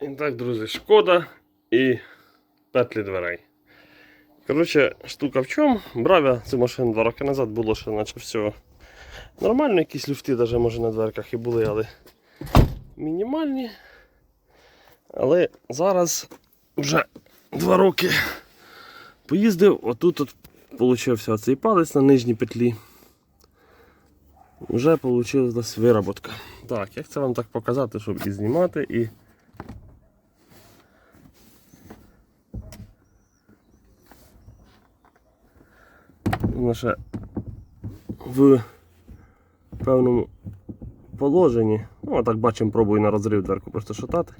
І так, друзі, шкода і петлі дверей. Коротше, штука в чому? Брав я цю машину два роки назад, було ще наче все нормально, якісь люфти навіть може на дверках і були, але мінімальні. Але зараз вже два роки поїздив, отут от получився цей палець на нижній петлі. Вже вийшла вироботка. Так, як це вам так показати, щоб і знімати, і. Ще в певному положенні. Ну, а так бачимо, пробую на розрив дверку просто шатати.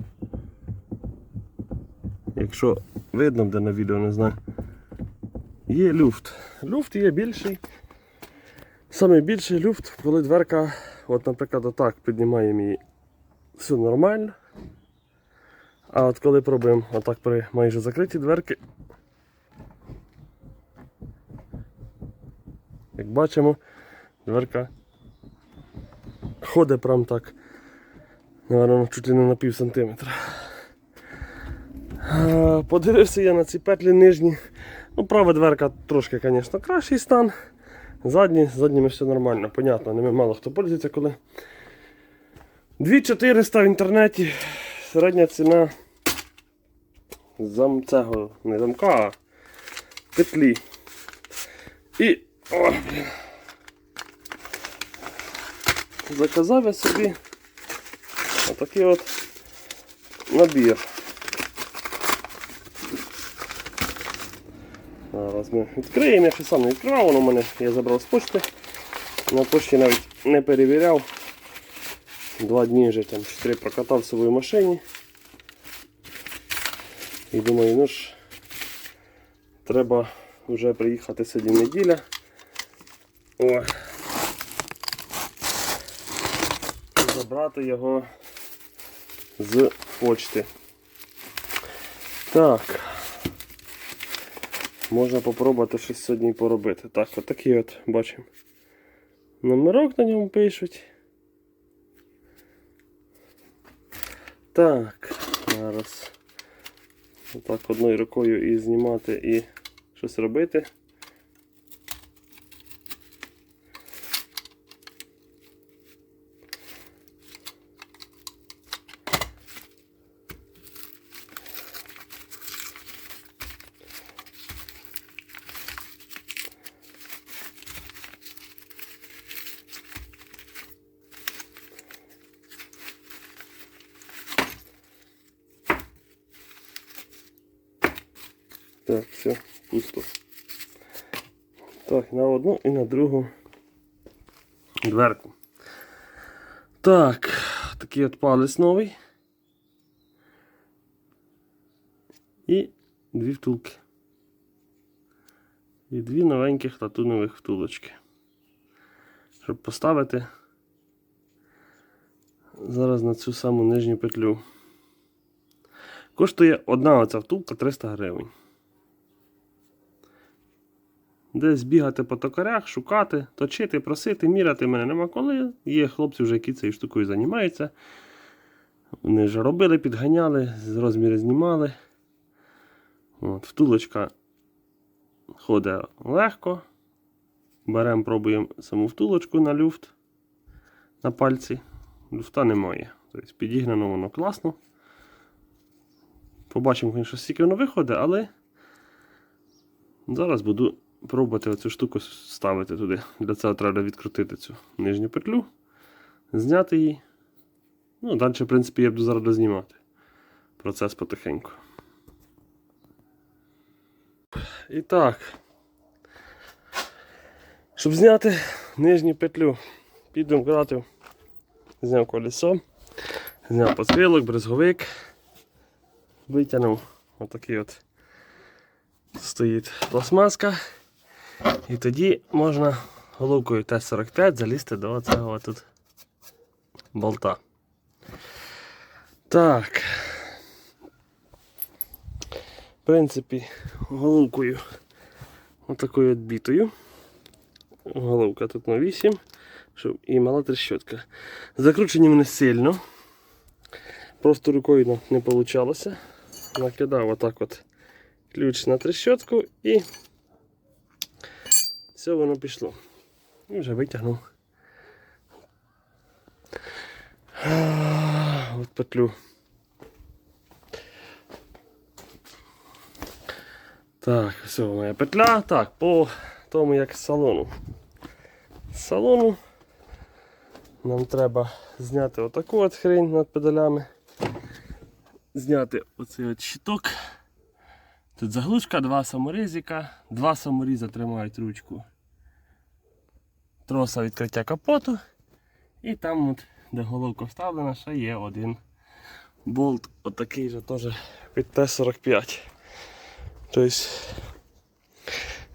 Якщо видно, де на відео, не знаю. Є люфт. Люфт є більший. Саме більший люфт, коли дверка, от, наприклад, отак піднімаємо її, все нормально. А от коли пробуємо отак при майже закриті дверки, бачимо, дверка ходить прям так, наверное, чуть ли не на пів сантиметра. Подивився я на ці петлі нижні. Ну, права дверка трошки, звісно, кращий стан. Задні, задніми все нормально, понятно, ними мало хто пользується коли. 2400 в інтернеті. Середня ціна зам цього, не замка, а петлі. І. О, блін. Заказав я собі отакий от набір. Зараз ми відкриємо, я ще сам не відкривав, воно в мене я забрав з почти. На почті навіть не перевіряв. Два дні вже там чотири прокатав в своїй машині. І думаю, ну ж, треба вже приїхати сьогодні неділя. О. Забрати його з почти. Так. Можна попробувати щось сьогодні поробити. Так, отакий от бачимо. Номерок на ньому пишуть. Так, зараз отак одною рукою і знімати і щось робити. Так, все, пусто. Так, на одну і на другу дверку. Так, такий от палець новий. І дві втулки. І дві новеньких латунових втулочки. Щоб поставити зараз на цю саму нижню петлю. Коштує одна оця втулка 300 гривень. Десь бігати по токарях, шукати, точити, просити, міряти мене нема коли. Є хлопці, вже, які цією штукою займаються. Вони вже робили, підганяли, розміри знімали. От, Втулочка ходить легко. Беремо, пробуємо саму втулочку на люфт на пальці. Люфта немає. Тобто підігнано воно класно. Побачимо, звісно, скільки воно виходить, але зараз буду пробувати оцю штуку ставити туди. Для цього треба відкрутити цю нижню петлю, зняти її. Ну, далі, в принципі, я буду зараз дознімати. Процес потихеньку. І так. Щоб зняти нижню петлю, під домкратив, зняв колесо, зняв пострілок, брезговик, витягнув отакий от стоїть пластмаска. І тоді можна головкою Т-45 залізти до цього тут болта. Так. В принципі, головкою отакою от бітою. Головка тут на 8, щоб і мала трещотка. Закручені вони сильно. Просто рукою не вийшло. Накидав отак от ключ на трещотку і все воно пішло. І вже витягнув. От петлю. Так, все, моя петля. Так, по тому як салону. З салону нам треба зняти отаку от хрень над педалями. Зняти оцей от щиток. Тут заглушка, два саморізика, два саморіза тримають ручку троса відкриття капоту. І там, от, де головка вставлена, ще є один болт, отакий же теж від Т-45. Тобто,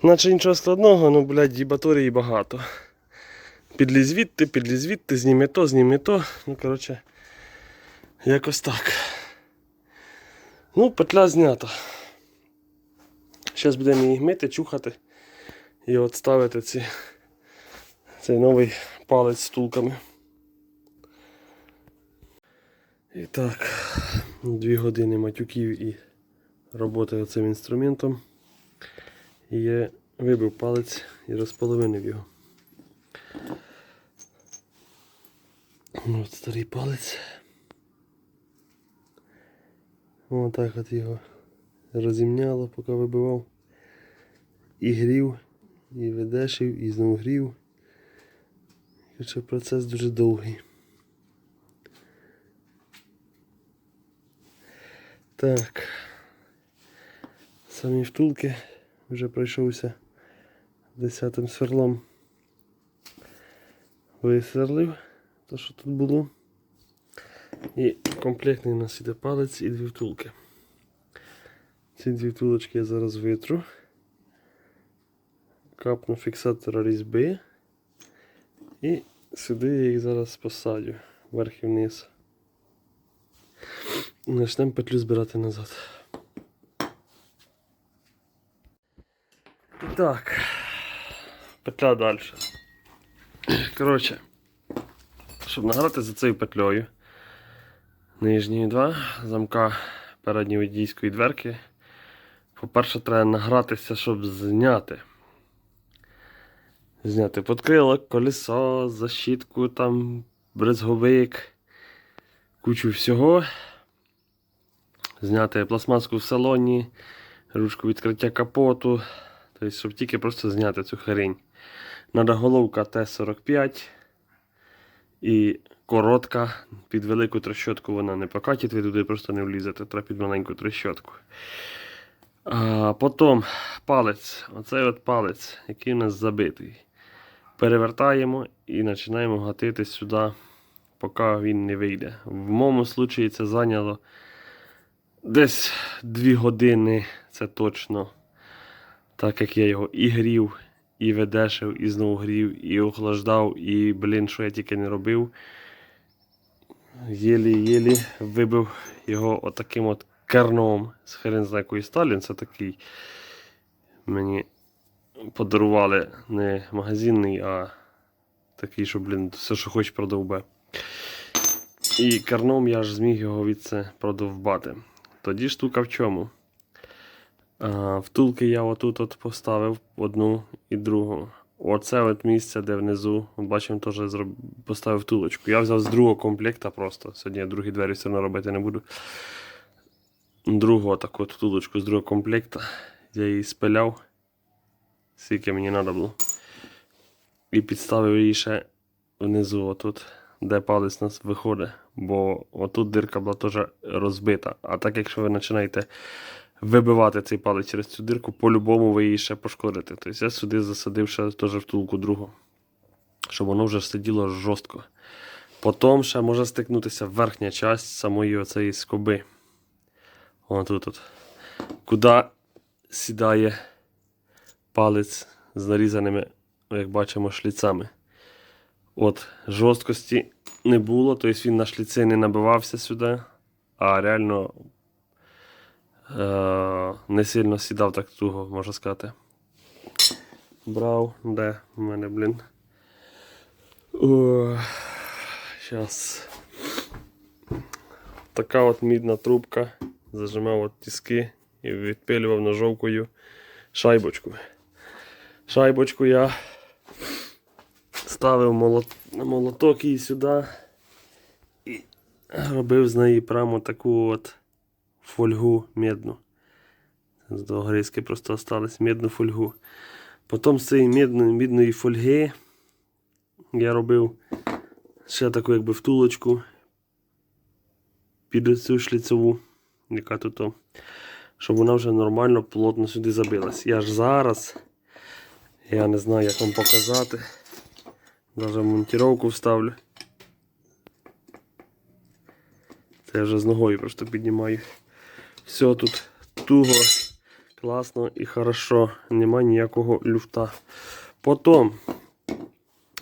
наче нічого складного, ну, блядь, дібаторії багато. Підліз звідти, підліз звідти, зніми то, зніми то. Ну, коротше, якось так. Ну, петля знята. Зараз будемо її мити, чухати і от ставити ці, цей новий палець з тулками. І так, дві години матюків і роботи цим інструментом. І я вибив палець і розполовинив його. От старий палець. Отак от його розімняло, поки вибивав. І грів, і видешив, і знову грів. Хоча процес дуже довгий. Так. Самі втулки вже пройшовся десятим сверлом. Висверлив те, що тут було. І комплектний у нас іде палець і дві втулки. Ці дві втулочки я зараз витру. Капну фіксатора різьби. І сюди я їх зараз посадю вверх і вниз. І Почнемо петлю збирати назад. Так, петля далі. Коротше, щоб награти за цією петлею. Нижні два замка передньої водійської дверки. По-перше, треба награтися, щоб зняти. Зняти подкрилок, колесо, защітку, там, брезговик, кучу всього. Зняти пластмаску в салоні, ручку відкриття капоту. Тобто, щоб тільки просто зняти цю хрень. Надо головка Т-45 і коротка. Під велику трещотку вона не покатить, ви туди просто не влізете, треба під маленьку трещотку. А, Потім палець, оцей от палець, який у нас забитий. Перевертаємо і починаємо гатити сюди, поки він не вийде. В моєму случаї це зайняло десь 2 години, це точно. Так як я його і грів, і ведешив, і знову грів, і охлаждав, і, блін, що я тільки не робив. Єлі-єлі вибив його отаким от керном з хрен з якої. Це такий мені подарували не магазинний, а такий, що, блін, все, що хоч продовбе. І керном я ж зміг його від це продовбати. Тоді штука в чому? А, втулки я отут от поставив одну і другу. Оце от місце, де внизу, бачимо, теж поставив втулочку. Я взяв з другого комплекта просто. Сьогодні я другі двері все одно робити не буду. Другу таку втулочку з другого комплекта. Я її спиляв, скільки мені треба було. І підставив її ще внизу, отут, де палець нас виходить. Бо отут дирка була теж розбита. А так, якщо ви починаєте вибивати цей палець через цю дирку, по-любому ви її ще пошкодите. Тобто я сюди засадив ще теж втулку другу, щоб воно вже сиділо жорстко. Потім ще може стикнутися верхня часть самої оцеї скоби. Вон тут. Куди сідає палець з нарізаними, як бачимо, шліцами. От, жорсткості не було, тобто він на шліці не набивався сюди, а реально е- не сильно сідав так туго, можна сказати. Брав, де в мене, блін. Щас. така от мідна трубка. Зажимав от тіски і відпилював ножовкою шайбочку. Шайбочку я ставив молоток її сюди і робив з неї прямо таку от фольгу медну. З того гризки просто осталось медну фольгу. Потім з цієї мідної, мідної фольги я робив ще таку якби втулочку під цю шліцеву, яка тут, щоб вона вже нормально, плотно сюди забилась. Я ж зараз, я не знаю, як вам показати. Даже монтировку вставлю. Це я вже з ногою просто піднімаю. Все тут туго, класно і хорошо. Нема ніякого люфта. Потім,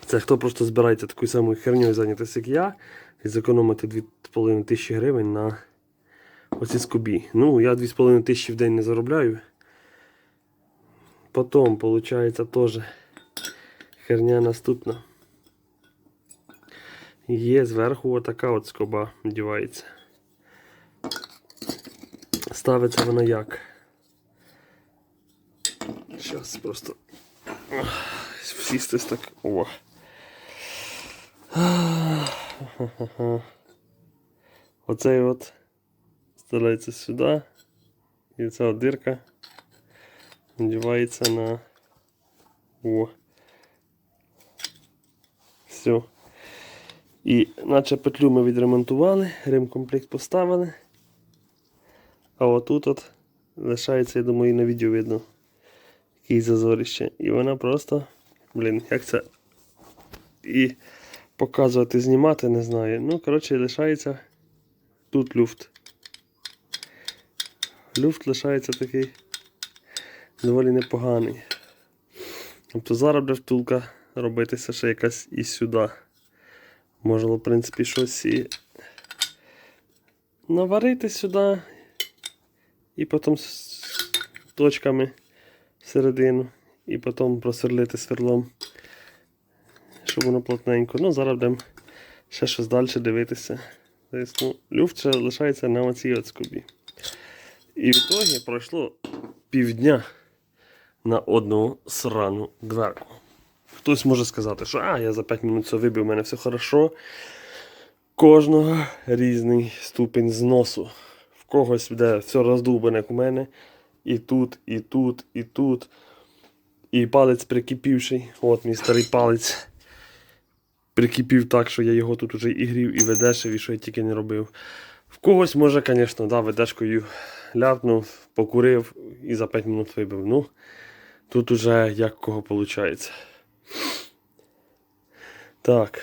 це хто просто збирається такою самою хернею зайнятися, як я, і зекономити 2,5 тисячі гривень на оці скобі. Ну, я 2,5 тисячі в день не заробляю. Потім, виходить, теж херня наступна. Є зверху отака от скоба вдівається. Ставиться вона як? Зараз просто всістись так. О. Оцей от вставляється сюди. І ця от дирка вдівається на. О. Все. І наче петлю ми відремонтували, ремкомплект поставили. А отут от лишається, я думаю, і на відео видно. Який зазоріще. І вона просто, блін, як це і показувати, знімати, не знаю. Ну, коротше, лишається тут люфт. Люфт лишається такий доволі непоганий. Тобто зараз буде втулка робитися ще якась і сюди. Можна, в принципі, щось і наварити сюди. І потім з точками всередину. І потім просверлити сверлом. Щоб воно плотненько. Ну, зараз будемо ще щось далі дивитися. Тобто, ну, люфт лишається на оцій от скобі. І в ітогі пройшло півдня на одну срану дверку. Хтось може сказати, що а, я за 5 минут це вибив, у мене все хорошо. Кожного різний ступінь зносу. В когось буде все роздубане, як у мене. І тут, і тут, і тут. І палець прикипівший. От мій старий палець. Прикипів так, що я його тут уже і грів, і ведешив, і що я тільки не робив. В когось, може, звісно, да, ведешкою ляпнув, покурив і за 5 минут вибив. Ну, тут уже як кого виходить. Так,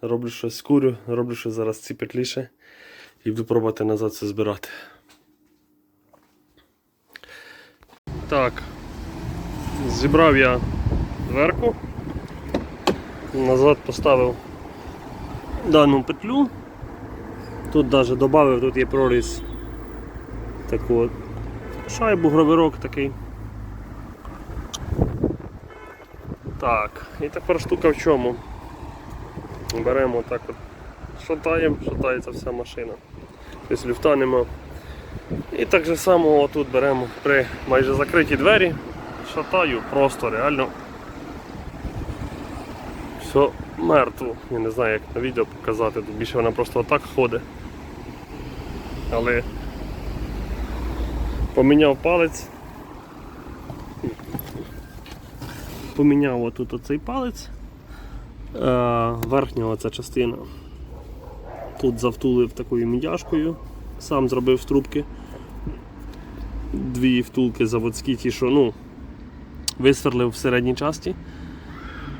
роблю щось скурю, роблю щось зараз ці петліше і буду пробувати назад це збирати. Так, зібрав я дверку, назад поставив дану петлю. Тут навіть додав, тут є проріз таку шайбу, гравирок такий. Так, і тепер штука в чому? Беремо так от, шатаємо, шатається вся машина. Тобто люфта нема. І так же само отут беремо при майже закриті двері, шатаю просто реально все мертво. Я не знаю як на відео показати, тут більше вона просто отак ходить. Але поміняв палець. Поміняв отут оцей палець. Е, верхня оця частина. Тут завтулив такою мідяшкою, сам зробив струбки. Дві втулки заводські, ті, що ну, висверлив в середній часті,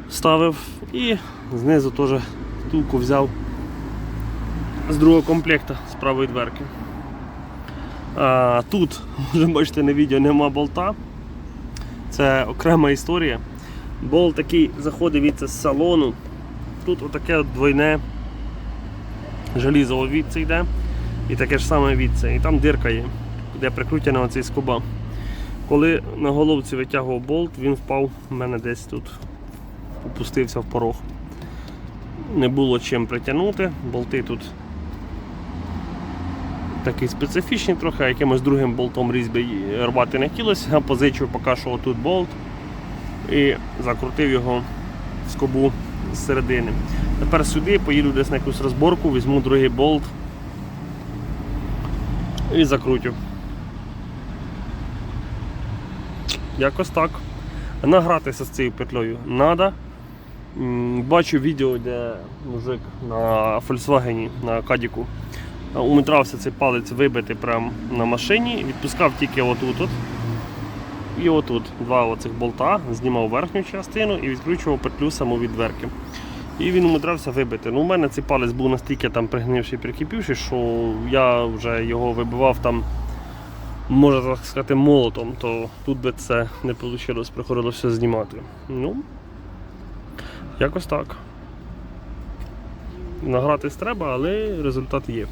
вставив і знизу теж втулку взяв з другого комплекту з правої дверки. А, Тут, вже бачите на відео, нема болта. Це окрема історія. Болт такий заходить від з салону. Тут отаке от двойне желізо відце йде і таке ж саме відце. І там дирка є, де прикрутена оцей скоба. Коли на головці витягував болт, він впав у мене десь тут, опустився в порог. Не було чим притягнути, болти тут такий специфічний трохи, а якимось другим болтом різьби рвати не хотілося. Я позичив поки що отут болт і закрутив його в скобу з середини. Тепер сюди поїду десь на якусь розборку, візьму другий болт і закрутю. Якось так. Награтися з цією петлею треба. Бачу відео, де мужик на Volkswagen, на Кадіку е, умудрався цей палець вибити прямо на машині, відпускав тільки отут. -от. І отут два оцих болта, знімав верхню частину і відкручував петлю саму від дверки. І він умудрався вибити. Ну, у мене цей палець був настільки там пригнивший, прикипівший, що я вже його вибивав там, можна так сказати, молотом, то тут би це не вийшло, приходилося знімати. Ну, якось так. Награтись треба, але результат є.